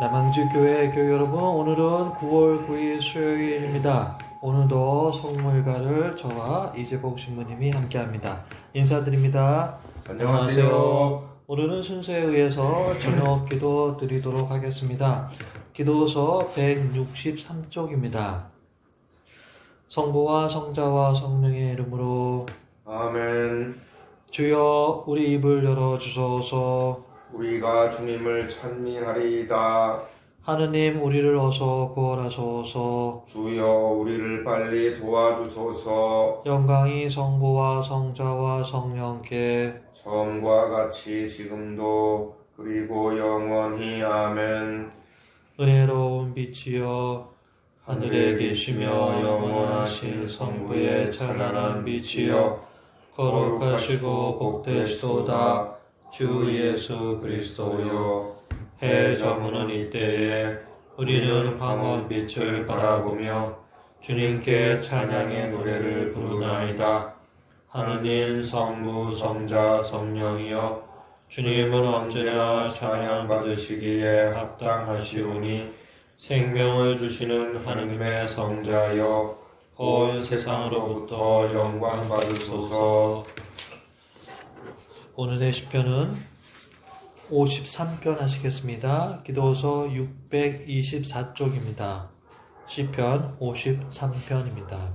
남양주교회 교회 여러분, 오늘은 9월 9일 수요일입니다. 오늘도 성물가를 저와 이재복 신부님이 함께합니다. 인사드립니다. 안녕하세요. 오늘은 순서에 의해서 저녁 기도 드리도록 하겠습니다. 기도서 163쪽입니다. 성부와 성자와 성령의 이름으로 아멘. 주여 우리 입을 열어 주소서 우리가 주님을 찬미하리이다. 하느님 우리를 어서 구원하소서 주여 우리를 빨리 도와주소서. 영광이 성부와 성자와 성령께 처음과 같이 지금도 그리고 영원히 아멘. 은혜로운 빛이여 하늘에 계시며 영원하신 성부의 찬란한 빛이여 거룩하시고 복되시도다 주 예수 그리스도여 해 저무는 이때에 우리는 황혼 빛을 바라보며 주님께 찬양의 노래를 부르나이다. 하느님 성부 성자 성령이여 주님은 언제나 찬양 받으시기에 합당하시오니 생명을 주시는 하느님의 성자여 온 세상으로부터 영광 받으소서 오늘의 시편은 53편 하시겠습니다. 기도서 624쪽입니다. 시편 53편입니다.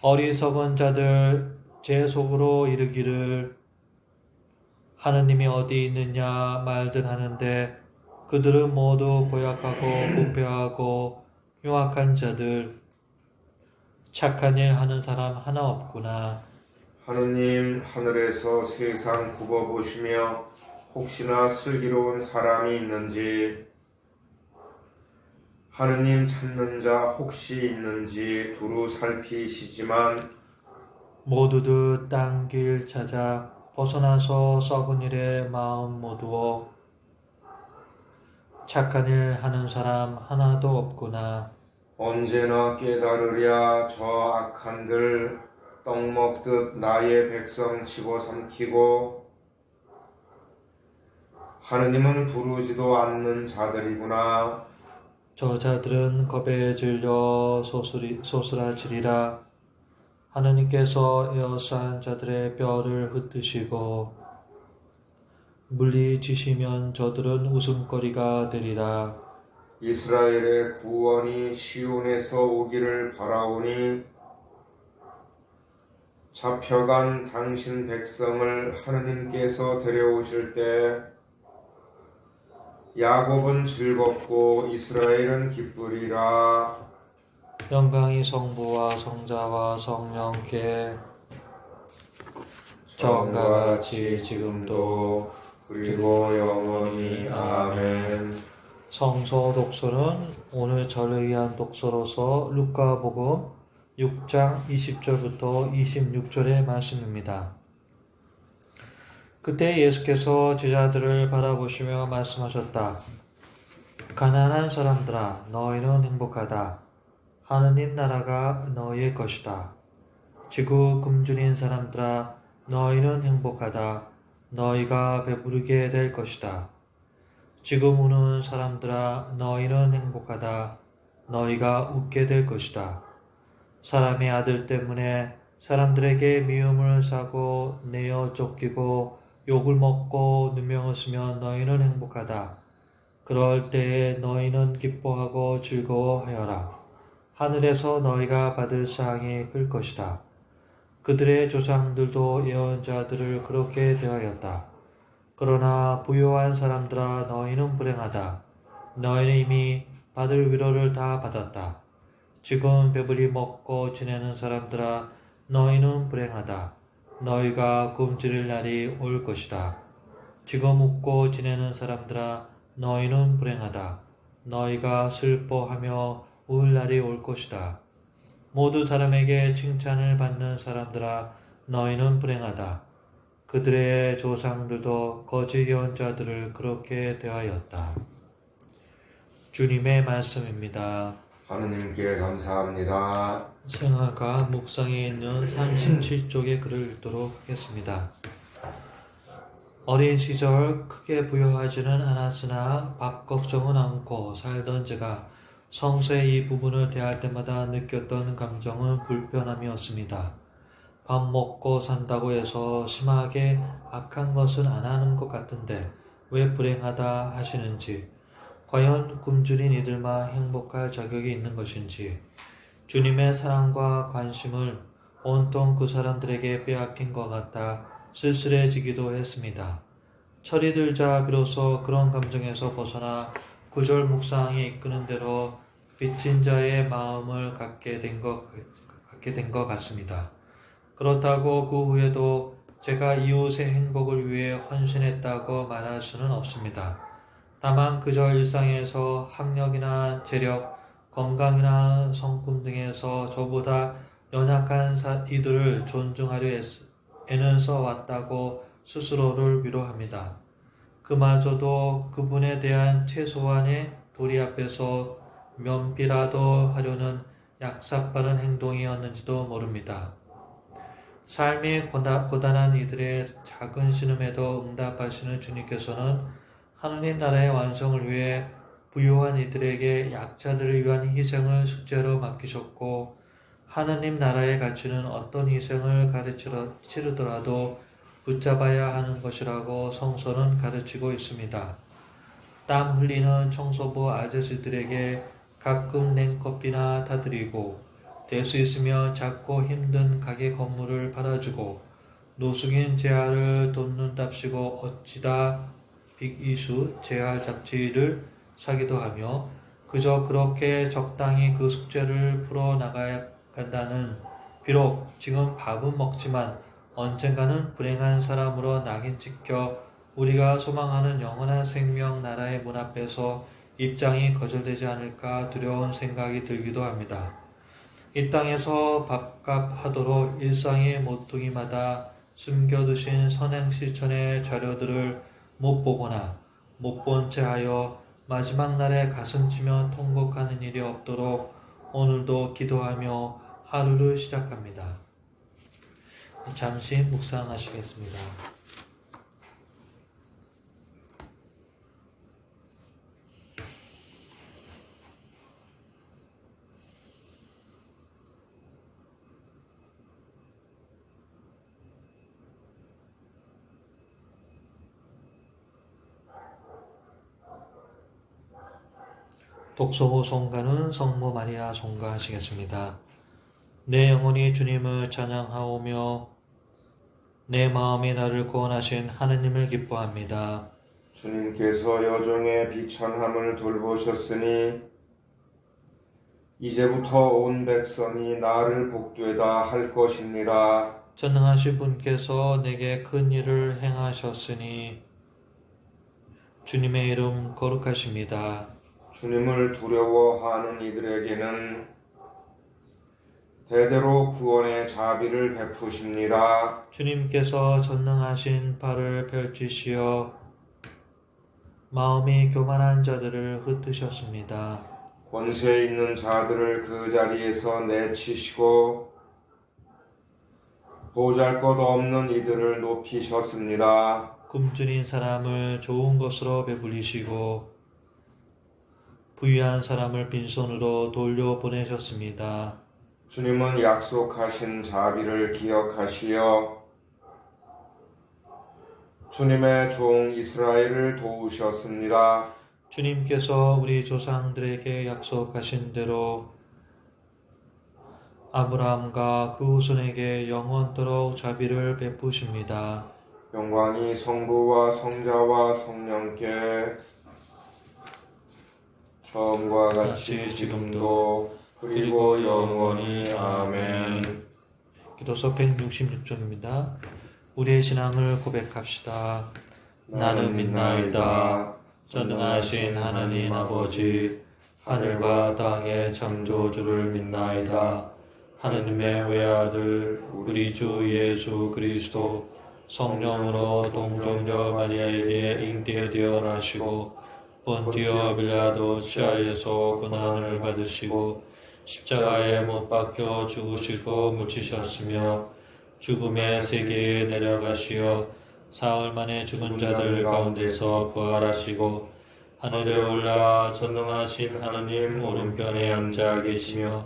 어리석은 자들 제 속으로 이르기를 하느님이 어디 있느냐 말들 하는데 그들은 모두 고약하고 부패하고 흉악한 자들 착한 일 하는 사람 하나 없구나. 하느님 하늘에서 세상 굽어 보시며 혹시나 슬기로운 사람이 있는지 하느님 찾는 자 혹시 있는지 두루 살피시지만 모두들 땅길 찾아 벗어나서 썩은 일에 마음 모두어 착한 일 하는 사람 하나도 없구나. 언제나 깨달으랴 저 악한들 떡 먹듯 나의 백성 집어 삼키고 하느님은 부르지도 않는 자들이구나 저 자들은 겁에 질려 소스리, 소스라치리라. 하느님께서 에어싼 자들의 뼈를 흩으시고 물리치시면 저들은 웃음거리가 되리라. 이스라엘의 구원이 시온에서 오기를 바라오니 잡혀간 당신 백성을 하느님께서 데려오실 때 야곱은 즐겁고 이스라엘은 기쁘리라. 영광이 성부와 성자와 성령께 처음과 같이 지금도 그리고 영원히 아멘. 성서 독서는 오늘 저를 위한 독서로서 루카복음 6장 20절부터 26절의 말씀입니다. 그때 예수께서 제자들을 바라보시며 말씀하셨다. 가난한 사람들아 너희는 행복하다. 하느님 나라가 너희의 것이다. 지구 굶주린 사람들아 너희는 행복하다. 너희가 배부르게 될 것이다. 지금 우는 사람들아 너희는 행복하다. 너희가 웃게 될 것이다. 사람의 아들 때문에 사람들에게 미움을 사고 내어 쫓기고 욕을 먹고 누명을 쓰면 너희는 행복하다. 그럴 때에 너희는 기뻐하고 즐거워하여라. 하늘에서 너희가 받을 상이 클 것이다. 그들의 조상들도 예언자들을 그렇게 대하였다. 그러나 부요한 사람들아 너희는 불행하다. 너희는 이미 받을 위로를 다 받았다. 지금 배불리 먹고 지내는 사람들아 너희는 불행하다. 너희가 굶주릴 날이 올 것이다. 지금 웃고 지내는 사람들아 너희는 불행하다. 너희가 슬퍼하며 울 날이 올 것이다. 모두 사람에게 칭찬을 받는 사람들아 너희는 불행하다. 그들의 조상들도 거짓 예언자들을 그렇게 대하였다. 주님의 말씀입니다. 하느님께 감사합니다 생아가 묵상에 있는 37쪽의 글을 읽도록 하겠습니다. 어린 시절 크게 부여하지는 않았으나 밥 걱정은 않고 살던 제가 성서의 이 부분을 대할 때마다 느꼈던 감정은 불편함이었습니다. 밥 먹고 산다고 해서 심하게 악한 것은 안 하는 것 같은데 왜 불행하다 하시는지, 과연 굶주린 이들만 행복할 자격이 있는 것인지, 주님의 사랑과 관심을 온통 그 사람들에게 빼앗긴 것 같아 쓸쓸해지기도 했습니다. 철이 들자 비로소 그런 감정에서 벗어나 구절 묵상이 이끄는 대로 빚진 자의 마음을 갖게 된 것, 갖게 된 것 같습니다. 그렇다고 그 후에도 제가 이웃의 행복을 위해 헌신했다고 말할 수는 없습니다. 다만 그저 일상에서 학력이나 재력, 건강이나 성품 등에서 저보다 연약한 사- 이들을 존중하려 애쓰- 애는 써왔다고 스스로를 위로합니다. 그마저도 그분에 대한 최소한의 도리 앞에서 면피라도 하려는 약삭빠른 행동이었는지도 모릅니다. 삶이 고단한 이들의 작은 신음에도 응답하시는 주님께서는 하느님 나라의 완성을 위해 부유한 이들에게 약자들을 위한 희생을 숙제로 맡기셨고 하느님 나라의 가치는 어떤 희생을 가르치러 치르더라도 붙잡아야 하는 것이라고 성서는 가르치고 있습니다. 땀 흘리는 청소부 아저씨들에게 가끔 냉커피나 타드리고 될 수 있으면 작고 힘든 가게 건물을 팔아주고 노숙인 재활을 돕는답시고 어찌다 빅이슈 재활 잡지를 사기도 하며 그저 그렇게 적당히 그 숙제를 풀어 나가야 간다는 비록 지금 밥은 먹지만 언젠가는 불행한 사람으로 낙인 찍혀 우리가 소망하는 영원한 생명 나라의 문 앞에서 입장이 거절되지 않을까 두려운 생각이 들기도 합니다. 이 땅에서 밥값 하도록 일상의 모퉁이마다 숨겨두신 선행 실천의 자료들을 못 보거나 못 본 채 하여 마지막 날에 가슴 치며 통곡하는 일이 없도록 오늘도 기도하며 하루를 시작합니다. 잠시 묵상하시겠습니다. 독서호 송가는 성모 마리아 송가하시겠습니다. 내 영혼이 주님을 찬양하오며 내 마음이 나를 구원하신 하느님을 기뻐합니다. 주님께서 여종의 비천함을 돌보셨으니 이제부터 온 백성이 나를 복되다 할 것입니다. 전능하신 분께서 내게 큰 일을 행하셨으니 주님의 이름 거룩하십니다. 주님을 두려워하는 이들에게는 대대로 구원의 자비를 베푸십니다. 주님께서 전능하신 팔을 펼치시어 마음이 교만한 자들을 흩으셨습니다. 권세 있는 자들을 그 자리에서 내치시고 보잘 것 없는 이들을 높이셨습니다. 굶주린 사람을 좋은 것으로 배불리시고 부유한 사람을 빈손으로 돌려보내셨습니다. 주님은 약속하신 자비를 기억하시어 주님의 종 이스라엘을 도우셨습니다. 주님께서 우리 조상들에게 약속하신 대로 아브라함과 그 후손에게 영원토록 자비를 베푸십니다. 영광이 성부와 성자와 성령께 처음과 같이 지금도 그리고 영원히 아멘. 기도서 166쪽입니다. 우리의 신앙을 고백합시다. 나는 믿나이다. 전능하신 하나님 아버지, 하늘과 땅의 창조주를 믿나이다. 하느님의 외아들, 우리 주 예수 그리스도, 성령으로 동정녀 마리아에게 잉태되어 나시고, 본디오 빌라도 치하에서 고난을 받으시고, 십자가에 못 박혀 죽으시고 묻히셨으며, 죽음의 세계에 내려가시어 사흘 만에 죽은 자들 가운데서 부활하시고 하늘에 올라 전능하신 하느님 오른편에 앉아 계시며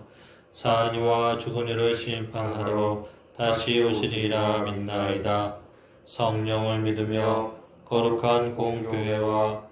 사한 이와 죽은 이를 심판하러 다시 오시리라 믿나이다. 성령을 믿으며 거룩한 공교회와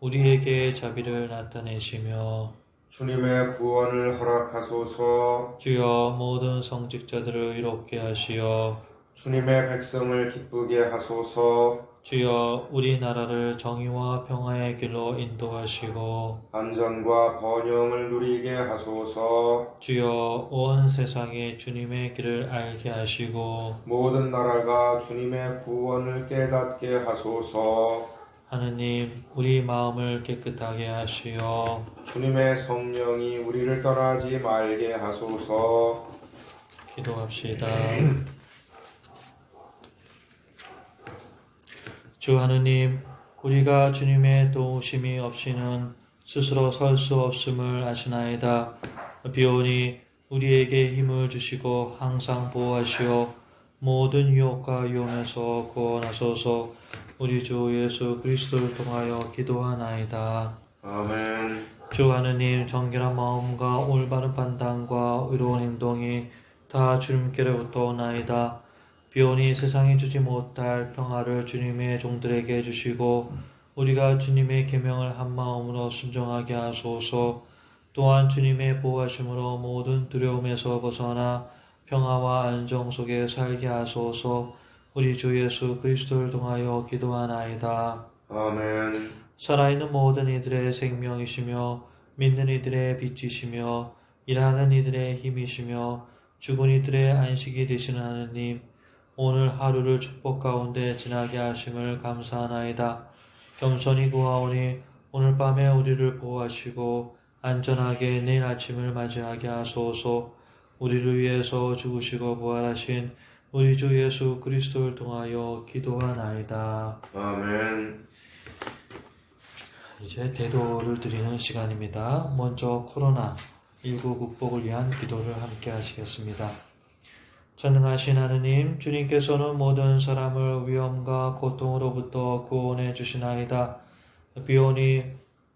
우리에게 자비를 나타내시며 주님의 구원을 허락하소서. 주여 모든 성직자들을 이롭게 하시어 주님의 백성을 기쁘게 하소서. 주여 우리나라를 정의와 평화의 길로 인도하시고 안전과 번영을 누리게 하소서. 주여 온 세상이 주님의 길을 알게 하시고 모든 나라가 주님의 구원을 깨닫게 하소서 하느님 우리 마음을 깨끗하게 하시어 주님의 성령이 우리를 떠나지 말게 하소서 기도합시다. 주 하느님, 우리가 주님의 도우심이 없이는 스스로 설 수 없음을 아시나이다. 비오니 우리에게 힘을 주시고 항상 보호하시어 모든 유혹과 위험에서 구원하소서 우리 주 예수 그리스도를 통하여 기도하나이다. 아멘 주 하느님 정결한 마음과 올바른 판단과 의로운 행동이 다 주님께로부터 오나이다. 비오니 세상이 주지 못할 평화를 주님의 종들에게 주시고 우리가 주님의 계명을 한 마음으로 순종하게 하소서. 또한 주님의 보호하심으로 모든 두려움에서 벗어나 평화와 안정 속에 살게 하소서. 우리 주 예수 그리스도를 통하여 기도하나이다. 아멘 살아있는 모든 이들의 생명이시며 믿는 이들의 빛이시며 일하는 이들의 힘이시며 죽은 이들의 안식이 되시는 하느님 오늘 하루를 축복 가운데 지나게 하심을 감사하나이다. 겸손히 구하오니 오늘 밤에 우리를 보호하시고 안전하게 내일 아침을 맞이하게 하소서 우리를 위해서 죽으시고 부활하신 우리 주 예수 그리스도를 통하여 기도하나이다. 아멘 이제 대도를 드리는 시간입니다. 먼저 코로나19 극복을 위한 기도를 함께 하시겠습니다. 전능하신 하느님, 주님께서는 모든 사람을 위험과 고통으로부터 구원해 주시나이다. 비오니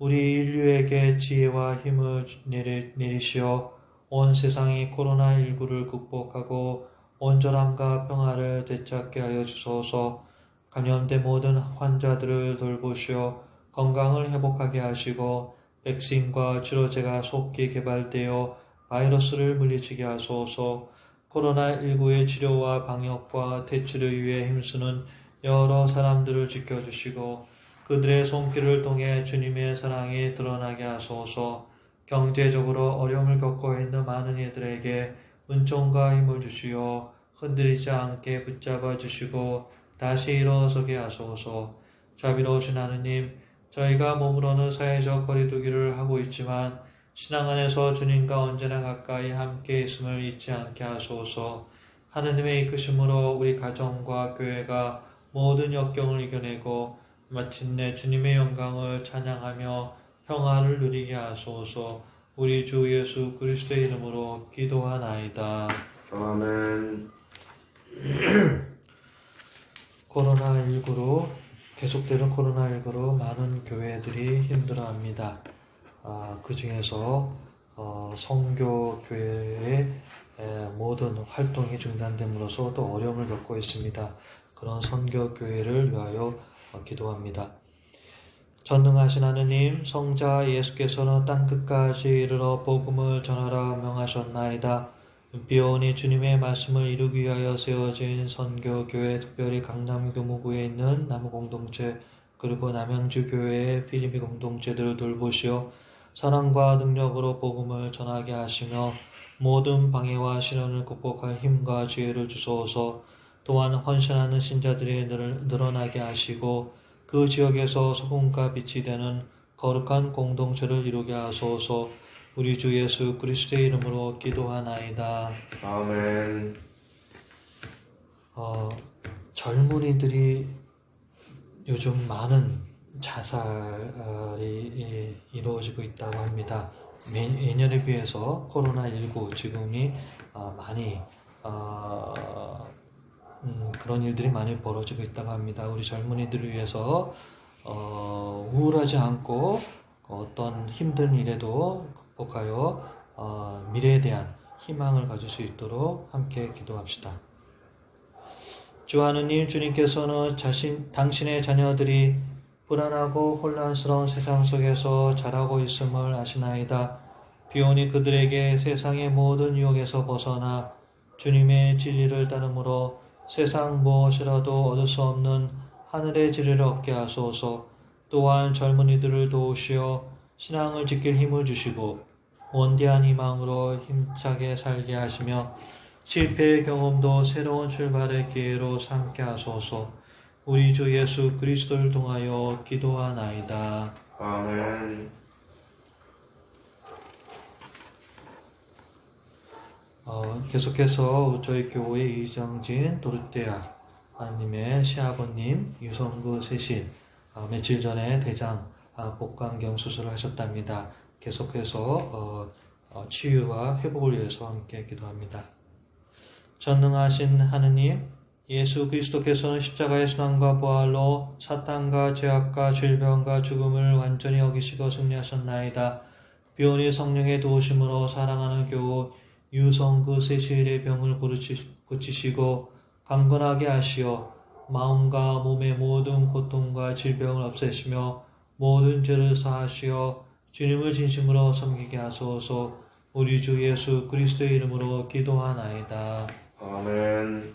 우리 인류에게 지혜와 힘을 내리, 내리시어 온 세상이 코로나19를 극복하고 온전함과 평화를 되찾게 하여 주소서. 감염된 모든 환자들을 돌보시어 건강을 회복하게 하시고 백신과 치료제가 속히 개발되어 바이러스를 물리치게 하소서. 코로나19의 치료와 방역과 퇴치를 위해 힘쓰는 여러 사람들을 지켜주시고 그들의 손길을 통해 주님의 사랑이 드러나게 하소서. 경제적으로 어려움을 겪고 있는 많은 이들에게 은총과 힘을 주시어 흔들리지 않게 붙잡아 주시고 다시 일어서게 하소서 자비로우신 하느님 저희가 몸으로는 사회적 거리두기를 하고 있지만 신앙 안에서 주님과 언제나 가까이 함께 있음을 잊지 않게 하소서. 하느님의 이끄심으로 우리 가정과 교회가 모든 역경을 이겨내고 마침내 주님의 영광을 찬양하며 평화를 누리게 하소서. 우리 주 예수 그리스도의 이름으로 기도하나이다. 아멘 코로나19로 계속되는 코로나19로 많은 교회들이 힘들어합니다. 아, 그 중에서 어, 성교 교회의 에, 모든 활동이 중단됨으로써 또 어려움을 겪고 있습니다. 그런 선교 교회를 위하여 어, 기도합니다. 전능하신 하느님, 성자 예수께서는 땅끝까지 이르러 복음을 전하라 명하셨나이다. 비오니 주님의 말씀을 이루기 위하여 세워진 선교교회, 특별히 강남교무구에 있는 나무공동체, 그리고 남양주교회의 필리피 공동체들을 돌보시어 사랑과 능력으로 복음을 전하게 하시며 모든 방해와 시련을 극복할 힘과 지혜를 주소서. 또한 헌신하는 신자들이 늘- 늘어나게 하시고 그 지역에서 소금과 빛이 되는 거룩한 공동체를 이루게 하소서 우리 주 예수 그리스도의 이름으로 기도하나이다. 아멘. 어, 젊은이들이 요즘 많은 자살이 예, 이루어지고 있다고 합니다. 매- 예년에 비해서 코로나19 지금이 아, 많이 아, 음, 그런 일들이 많이 벌어지고 있다고 합니다. 우리 젊은이들을 위해서 어, 우울하지 않고 어떤 힘든 일에도 극복하여 어, 미래에 대한 희망을 가질 수 있도록 함께 기도합시다. 주 하느님 주님께서는 자신 당신의 자녀들이 불안하고 혼란스러운 세상 속에서 자라고 있음을 아시나이다. 비오니 그들에게 세상의 모든 유혹에서 벗어나 주님의 진리를 따름으로 세상 무엇이라도 얻을 수 없는 하늘의 진리를 얻게 하소서. 또한 젊은이들을 도우시어 신앙을 지킬 힘을 주시고 원대한 희망으로 힘차게 살게 하시며 실패의 경험도 새로운 출발의 기회로 삼게 하소서. 우리 주 예수 그리스도를 통하여 기도하나이다. 아멘. 어, 계속해서 저희 교회 이정진 도르테아 아님의 시아버님 유성구 세신 아, 며칠 전에 대장 아, 복강경 수술을 하셨답니다. 계속해서 어, 어, 치유와 회복을 위해서 함께 기도합니다. 전능하신 하느님, 예수 그리스도께서는 십자가의 순환과 부활로 사탄과 죄악과 질병과 죽음을 완전히 어기시고 승리하셨나이다. 비오니 성령의 도우심으로 사랑하는 교우 유성그 세실의 병을 고치시고 강건하게 하시어 마음과 몸의 모든 고통과 질병을 없애시며 모든 죄를 사하시어 주님을 진심으로 섬기게 하소서 우리 주 예수 그리스도의 이름으로 기도하나이다. 아멘.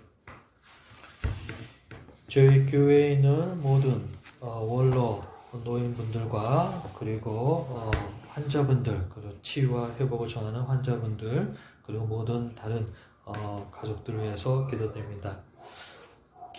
저희 교회에 있는 모든 어, 원로 노인분들과 그리고 어, 환자분들 그리고 치유와 회복을 전하는 환자분들 그리고 모든 다른 어, 가족들을 위해서 기도드립니다.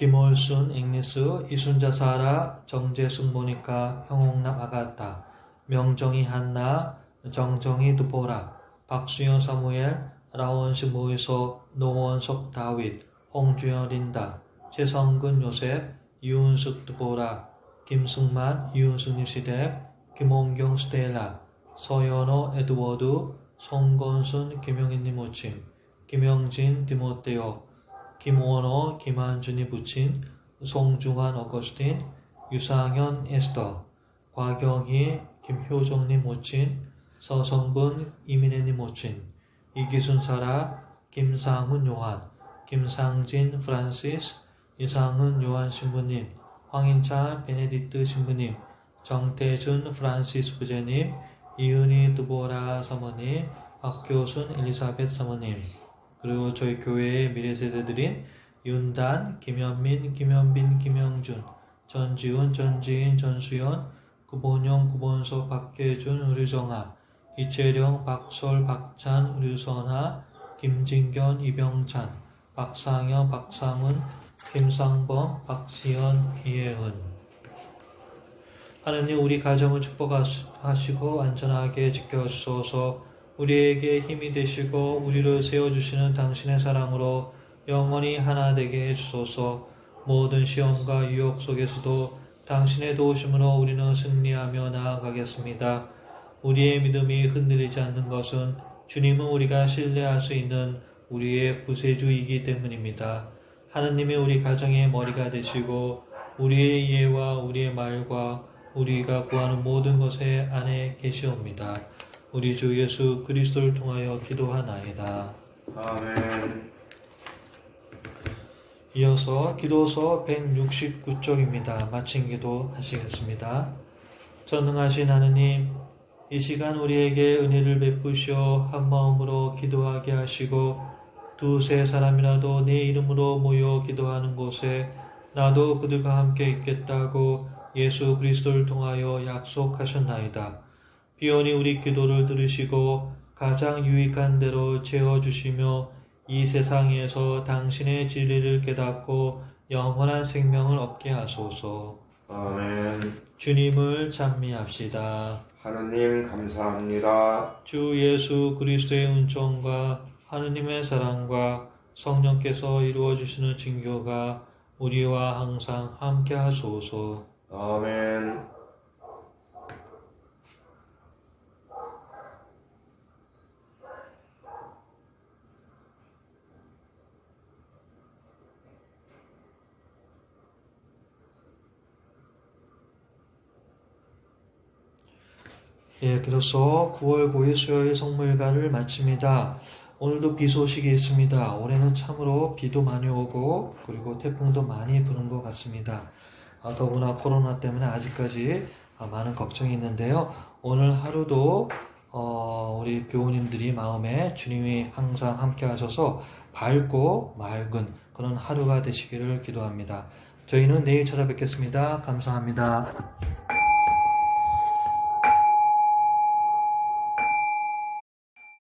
김월순, 앵리스, 이순자 사라, 정재숙 모니카, 형옥남 아가타, 명정희 한나, 정정희 두보라, 박수현 사무엘, 라원식 모이소, 노원석 다윗, 홍주현 린다, 최성근 요셉, 이윤숙 두보라, 김승만, 이윤숙 유시대, 김홍경 스텔라, 서연호 에드워드, 송건순 김영희님 모친, 김영진 디모테오, 김원호 김한준이 부친, 송중환 어거스틴, 유상현 에스더, 곽영희 김효정님 모친, 서성근 이민혜님 모친, 이기순 사라, 김상훈 요한, 김상진 프란시스, 이상은 요한 신부님, 황인찬 베네딕트 신부님, 정태준 프란시스 부제님, 이은희 두보라 사모님, 박교순 엘리사벳 사모님, 그리고 저희 교회의 미래 세대들인 윤단, 김현민, 김현빈, 김영준, 전지훈, 전지인, 전수연, 구본영, 구본석, 박혜준, 류정아, 이채령, 박솔, 박찬, 류선아, 김진견, 이병찬, 박상현, 박상은, 김상범, 박시현, 이혜은. 하느님 우리 가정을 축복하시고 안전하게 지켜주소서 우리에게 힘이 되시고 우리를 세워주시는 당신의 사랑으로 영원히 하나 되게 해주소서 모든 시험과 유혹 속에서도 당신의 도우심으로 우리는 승리하며 나아가겠습니다. 우리의 믿음이 흔들리지 않는 것은 주님은 우리가 신뢰할 수 있는 우리의 구세주이기 때문입니다. 하느님이 우리 가정의 머리가 되시고 우리의 이해와 우리의 말과 우리가 구하는 모든 것에 안에 계시옵니다. 우리 주 예수 그리스도를 통하여 기도하나이다. 아멘. 이어서 기도서 169쪽입니다. 마친 기도 하시겠습니다. 전능하신 하느님, 이 시간 우리에게 은혜를 베푸시어 한 마음으로 기도하게 하시고 두세 사람이라도 내 이름으로 모여 기도하는 곳에 나도 그들과 함께 있겠다고 예수 그리스도를 통하여 약속하셨나이다. 비오니 우리 기도를 들으시고 가장 유익한 대로 채워주시며 이 세상에서 당신의 진리를 깨닫고 영원한 생명을 얻게 하소서. 아멘. 주님을 찬미합시다. 하느님 감사합니다. 주 예수 그리스도의 은총과 하느님의 사랑과 성령께서 이루어 주시는 증교가 우리와 항상 함께 하소서. 아멘. 예, 그래서 9월 9일 수요일 성물가를 마칩니다. 오늘도 비 소식이 있습니다. 올해는 참으로 비도 많이 오고 그리고 태풍도 많이 부는 것 같습니다. 아, 더구나 코로나 때문에 아직까지 아, 많은 걱정이 있는데요. 오늘 하루도 어, 우리 교우님들이 마음에 주님이 항상 함께 하셔서 밝고 맑은 그런 하루가 되시기를 기도합니다. 저희는 내일 찾아뵙겠습니다. 감사합니다.